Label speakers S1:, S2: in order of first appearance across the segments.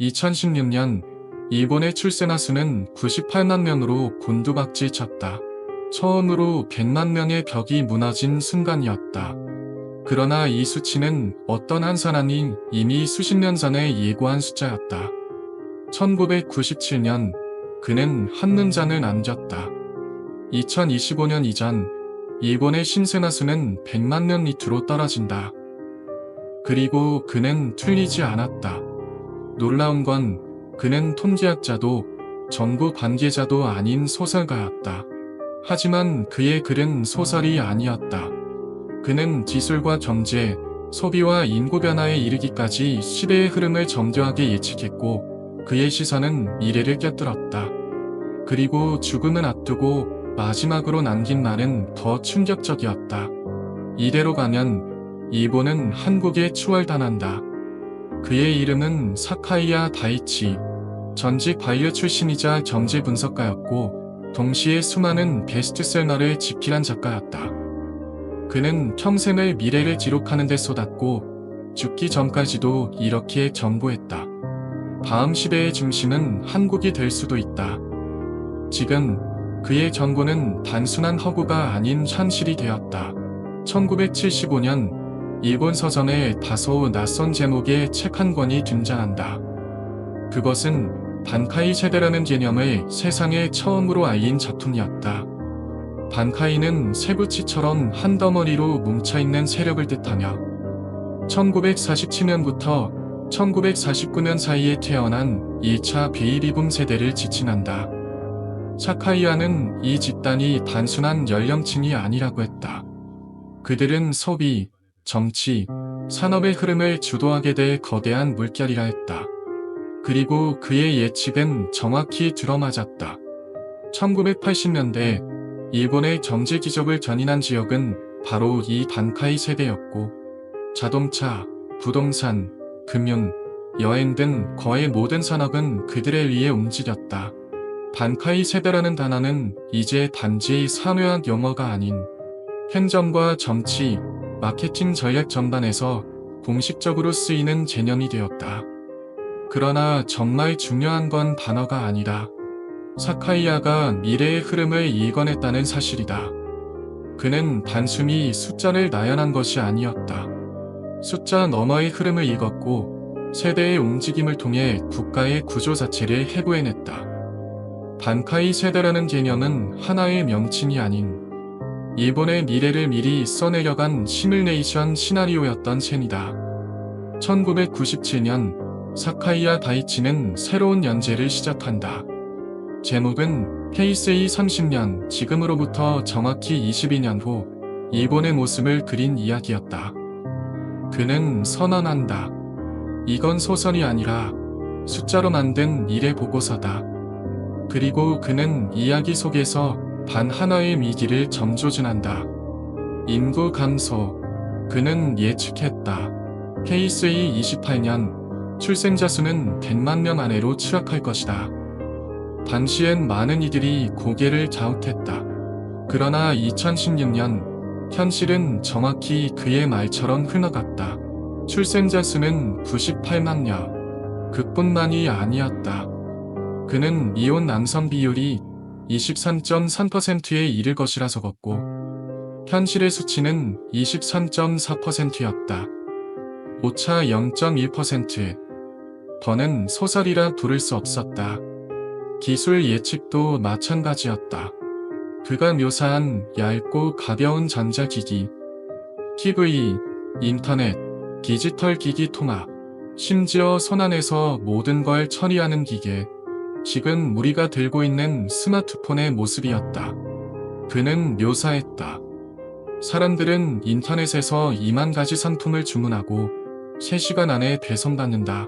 S1: 2016년 일본의 출생아 수는 98만 명으로 곤두박질 쳤다. 처음으로 100만 명의 벽이 무너진 순간이었다. 그러나 이 수치는 어떤 한 사람이 이미 수십 년 전에 예고한 숫자였다. 1997년 그는 한문장을 남겼다. 2025년 이전 일본의 신생아 수는 100만 명 밑으로 떨어진다. 그리고 그는 틀리지 않았다. 놀라운 건 그는 통계학자도 정부 관계자도 아닌 소설가였다. 하지만 그의 글은 소설이 아니었다. 그는 기술과 경제, 소비와 인구 변화에 이르기까지 시대의 흐름을 정교하게 예측했고 그의 시선은 미래를 꿰뚫었다. 그리고 죽음을 앞두고 마지막으로 남긴 말은 더 충격적이었다. 이대로 가면 일본은 한국에 추월당한다. 그의 이름은 사카이야 다이치. 전직 바이오 출신이자 경제 분석가였고 동시에 수많은 베스트셀러를 집필한 작가였다. 그는 평생을 미래를 기록하는 데 쏟았고 죽기 전까지도 이렇게 전보했다. 다음 시대의 중심은 한국이 될 수도 있다. 지금 그의 전보는 단순한 허구가 아닌 현실이 되었다. 1975년 일본 서점에 다소 낯선 제목의 책 한 권이 등장한다. 그것은 반카이 세대라는 개념을 세상에 처음으로 알린 작품이었다. 반카이는 세부치처럼 한 덩어리로 뭉쳐있는 세력을 뜻하며 1947년부터 1949년 사이에 태어난 2차 베이비붐 세대를 지칭한다. 사카이아는 이 집단이 단순한 연령층이 아니라고 했다. 그들은 소비, 정치, 산업의 흐름을 주도하게 될 거대한 물결이라 했다. 그리고 그의 예측은 정확히 들어맞았다. 1980년대 일본의 경제 기적을 견인한 지역은 바로 이 단카이 세대였고 자동차, 부동산, 금융, 여행 등 거의 모든 산업은 그들에 의해 움직였다. 단카이 세대라는 단어는 이제 단지 산회학 용어가 아닌 행정과 정치, 마케팅 전략 전반에서 공식적으로 쓰이는 개념이 되었다. 그러나 정말 중요한 건 단어가 아니라 사카이아가 미래의 흐름을 이겨냈다는 사실이다. 그는 단순히 숫자를 나열한 것이 아니었다. 숫자 너머의 흐름을 읽었고 세대의 움직임을 통해 국가의 구조 자체를 해부해냈다. 단카이 세대라는 개념은 하나의 명칭이 아닌 일본의 미래를 미리 써내려간 시뮬레이션 시나리오였던 셈이다. 1997년 사카이아 다이치는 새로운 연재를 시작한다. 제목은 헤이세이 30년 지금으로부터 정확히 22년 후 일본의 모습을 그린 이야기였다. 그는 선언한다. 이건 소설이 아니라 숫자로 만든 일의 보고서다. 그리고 그는 이야기 속에서 단 하나의 미기를 점조준한다. 인구 감소. 그는 예측했다. 케이스의 28년 출생자 수는 100만 명 안에로 추락할 것이다. 당시엔 많은 이들이 고개를 갸웃했다. 그러나 2016년 현실은 정확히 그의 말처럼 흘러갔다. 출생자 수는 98만 여. 그뿐만이 아니었다. 그는 이혼 남성 비율이 23.3%에 이를 것이라 적었고 현실의 수치는 23.4%였다. 오차 0.1%. 더는 소설이라 부를 수 없었다. 기술 예측도 마찬가지였다. 그가 묘사한 얇고 가벼운 전자기기, TV, 인터넷, 디지털 기기 통합, 심지어 손안에서 모든 걸 처리하는 기계, 지금 우리가 들고 있는 스마트폰의 모습이었다. 그는 묘사했다. 사람들은 인터넷에서 2만 가지 상품을 주문하고 3시간 안에 배송받는다.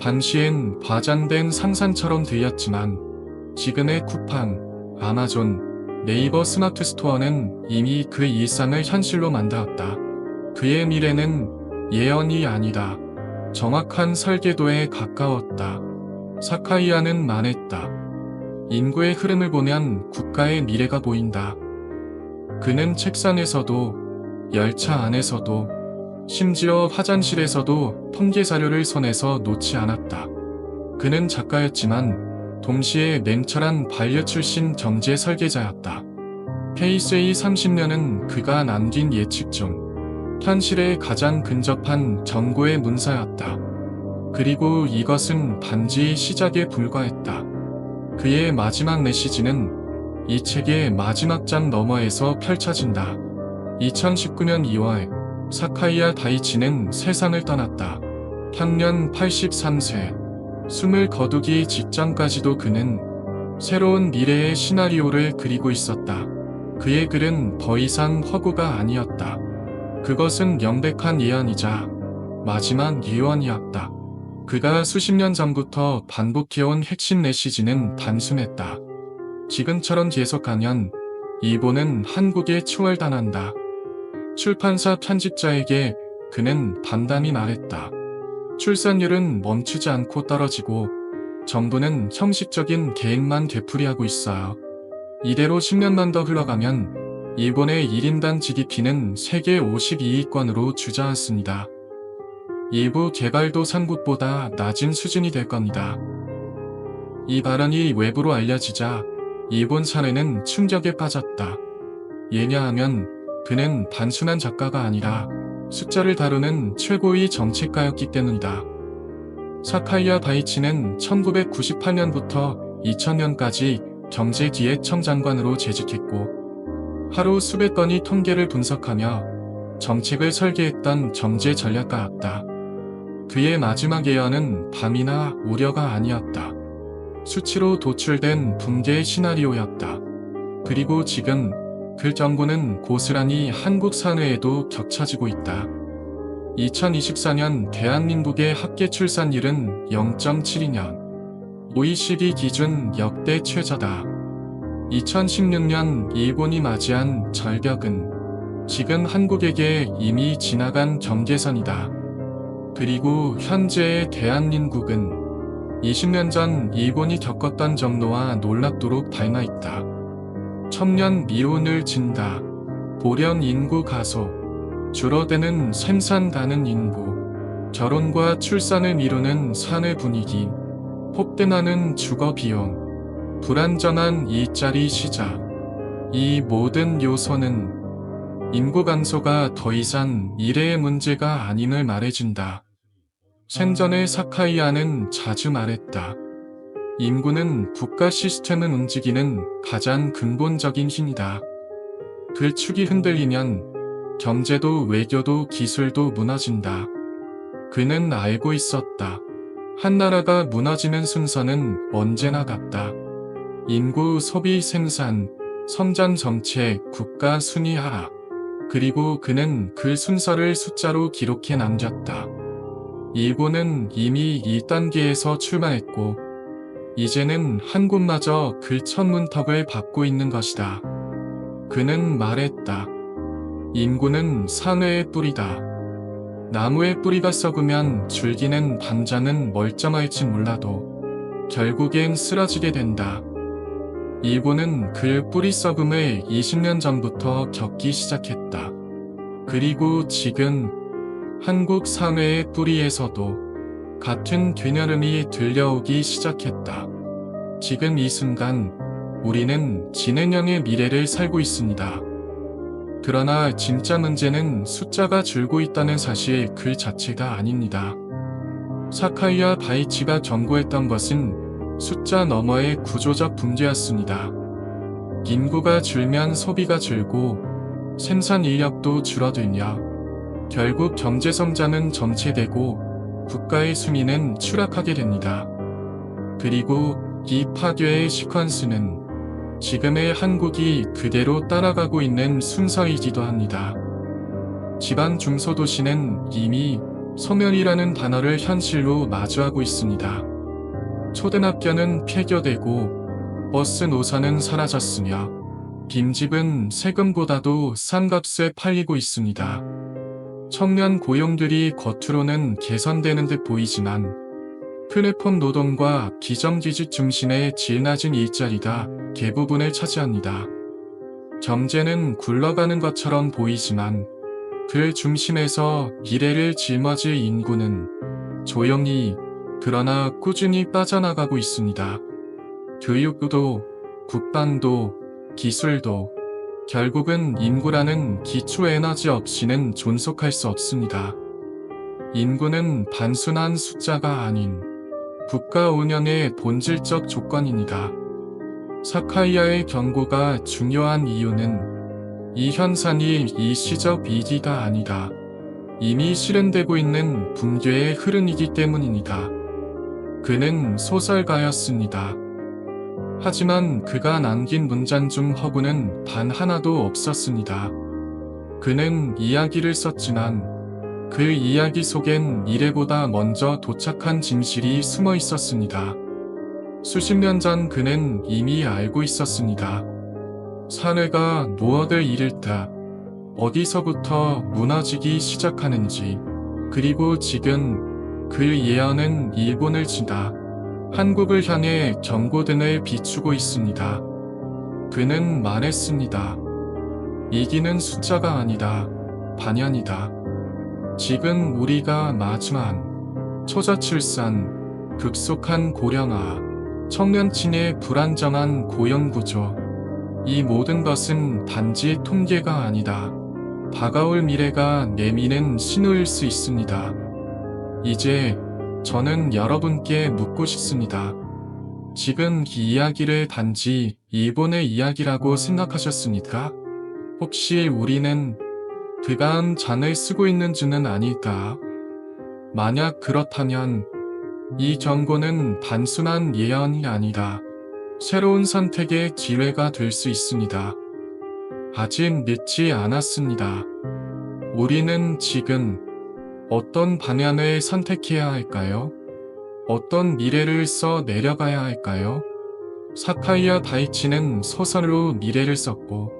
S1: 당시엔 과장된 상상처럼 들렸지만 지금의 쿠팡, 아마존, 네이버 스마트 스토어는 이미 그 일상을 현실로 만들었다. 그의 미래는 예언이 아니다. 정확한 설계도에 가까웠다. 사카이아는 말했다. 인구의 흐름을 보면 국가의 미래가 보인다. 그는 책상에서도 열차 안에서도 심지어 화장실에서도 통계 자료를 손에서 놓지 않았다. 그는 작가였지만 동시에 냉철한 반려 출신 정제 설계자였다. 페이스의 30년은 그가 남긴 예측 중 현실에 가장 근접한 정고의 문서였다. 그리고 이것은 단지 시작에 불과했다. 그의 마지막 메시지는 이 책의 마지막 장 너머에서 펼쳐진다. 2019년 2월 사카이아 다이치는 세상을 떠났다. 향년 83세. 숨을 거두기 직전까지도 그는 새로운 미래의 시나리오를 그리고 있었다. 그의 글은 더 이상 허구가 아니었다. 그것은 명백한 예언이자 마지막 유언이었다. 그가 수십 년 전부터 반복해온 핵심 메시지는 단순했다. 지금처럼 계속하면 일본은 한국에 추월당한다. 출판사 편집자에게 그는 단단히 말했다. 출산율은 멈추지 않고 떨어지고 정부는 형식적인 계획만 되풀이하고 있어요. 이대로 10년만 더 흘러가면 일본의 1인당 GDP는 세계 52위권으로 주저앉습니다. 일부 개발도상국보다 낮은 수준이 될 겁니다. 이 발언이 외부로 알려지자 일본 사회는 충격에 빠졌다. 왜냐하면 그는 단순한 작가가 아니라 숫자를 다루는 최고의 정책가였기 때문이다. 사카이아 다이치는 1998년부터 2000년까지 경제기획청장관으로 재직했고 하루 수백 건의 통계를 분석하며 정책을 설계했던 정제 전략가였다. 그의 마지막 예언은 밤이나 우려가 아니었다. 수치로 도출된 붕괴의 시나리오였다. 그리고 지금 그 정보는 고스란히 한국 사회에도 겹쳐지고 있다. 2024년 대한민국의 합계 출산율은 0.72년. OECD 기준 역대 최저다. 2016년 일본이 맞이한 절벽은 지금 한국에게 이미 지나간 경계선이다. 그리고 현재의 대한민국은 20년 전 일본이 겪었던 정도와 놀랍도록 닮아 있다. 천년 미혼을 진다. 보령 인구 가속. 줄어드는 생산 가는 인구. 결혼과 출산을 미루는 사회 분위기. 폭등하는 주거 비용. 불안정한 일자리 시작. 이 모든 요소는 인구 감소가 더 이상 미래의 문제가 아님을 말해준다. 생전에 사카이아는 자주 말했다. 인구는 국가 시스템을 움직이는 가장 근본적인 힘이다. 그 축이 흔들리면 경제도 외교도 기술도 무너진다. 그는 알고 있었다. 한 나라가 무너지는 순서는 언제나 같다. 인구, 소비, 생산, 성장 정책, 국가 순위 하락. 그리고 그는 그 순서를 숫자로 기록해 남겼다. 일본은 이미 1단계에서 출발했고, 이제는 한국마저 그첫 문턱을 밟고 있는 것이다. 그는 말했다. 인구는 산회의 뿌리다. 나무의 뿌리가 썩으면 줄기는 당장은 멀쩡할지 몰라도 결국엔 쓰러지게 된다. 일본은 그 뿌리 썩음을 20년 전부터 겪기 시작했다. 그리고 지금 한국 사회의 뿌리에서도 같은 되녀름이 들려오기 시작했다. 지금 이 순간 우리는 진행형의 미래를 살고 있습니다. 그러나 진짜 문제는 숫자가 줄고 있다는 사실 그 자체가 아닙니다. 사카이와 바이치가 경고했던 것은 숫자 너머의 구조적 문제였습니다. 인구가 줄면 소비가 줄고 생산 인력도 줄어들며 결국 경제 성장은 정체되고 국가의 수민은 추락하게 됩니다. 그리고 이 파괴의 시퀀스는 지금의 한국이 그대로 따라가고 있는 순서이기도 합니다. 지방 중소도시는 이미 소멸이라는 단어를 현실로 마주하고 있습니다. 초등학교는 폐교되고 버스 노선은 사라졌으며 빈집은 세금보다도 싼 값에 팔리고 있습니다. 청년 고용들이 겉으로는 개선되는 듯 보이지만 플랫폼 노동과 기정규직 중심의 질 낮은 일자리가 대부분을 차지합니다. 경제는 굴러가는 것처럼 보이지만 그 중심에서 미래를 짊어질 인구는 조용히 그러나 꾸준히 빠져나가고 있습니다. 교육도, 국방도, 기술도 결국은 인구라는 기초 에너지 없이는 존속할 수 없습니다. 인구는 단순한 숫자가 아닌 국가 운영의 본질적 조건입니다. 사카이아의 경고가 중요한 이유는 이 현상이 일시적 위기가 아니라 이미 실현되고 있는 붕괴의 흐름이기 때문입니다. 그는 소설가였습니다. 하지만 그가 남긴 문장 중 허구는 단 하나도 없었습니다. 그는 이야기를 썼지만 그 이야기 속엔 미래보다 먼저 도착한 진실이 숨어 있었습니다. 수십 년 전 그는 이미 알고 있었습니다. 사회가 무엇을 잃을 때 어디서부터 무너지기 시작하는지 그리고 지금 그 예언은 일본을 지나 한국을 향해 경고등을 비추고 있습니다. 그는 말했습니다. 이기는 숫자가 아니다. 반연이다. 지금 우리가 마주한 초저출산, 급속한 고령화, 청년층의 불안정한 고용구조, 이 모든 것은 단지 통계가 아니다. 다가올 미래가 내미는 신호일 수 있습니다. 이제 저는 여러분께 묻고 싶습니다. 지금 이 이야기를 단지 일본의 이야기라고 생각하셨습니까? 혹시 우리는 그가한 잔을 쓰고 있는 줄은 아닐까? 만약 그렇다면 이 경고는 단순한 예언이 아니라 새로운 선택의 기회가 될 수 있습니다. 아직 늦지 않았습니다. 우리는 지금 어떤 방향을 선택해야 할까요? 어떤 미래를 써 내려가야 할까요? 사카이아 다이치는 소설로 미래를 썼고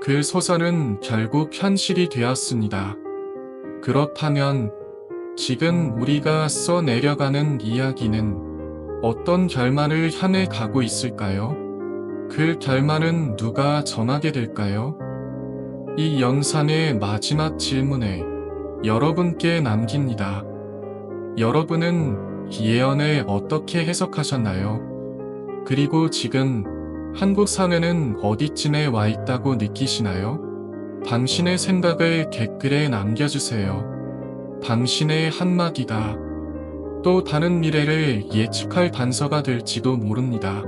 S1: 그 소설은 결국 현실이 되었습니다. 그렇다면 지금 우리가 써 내려가는 이야기는 어떤 결말을 향해 가고 있을까요? 그 결말은 누가 정하게 될까요? 이 영상의 마지막 질문에 여러분께 남깁니다. 여러분은 이 예언을 어떻게 해석하셨나요? 그리고 지금 한국 사회는 어디쯤에 와 있다고 느끼시나요? 당신의 생각을 댓글에 남겨주세요. 당신의 한마디가 또 다른 미래를 예측할 단서가 될지도 모릅니다.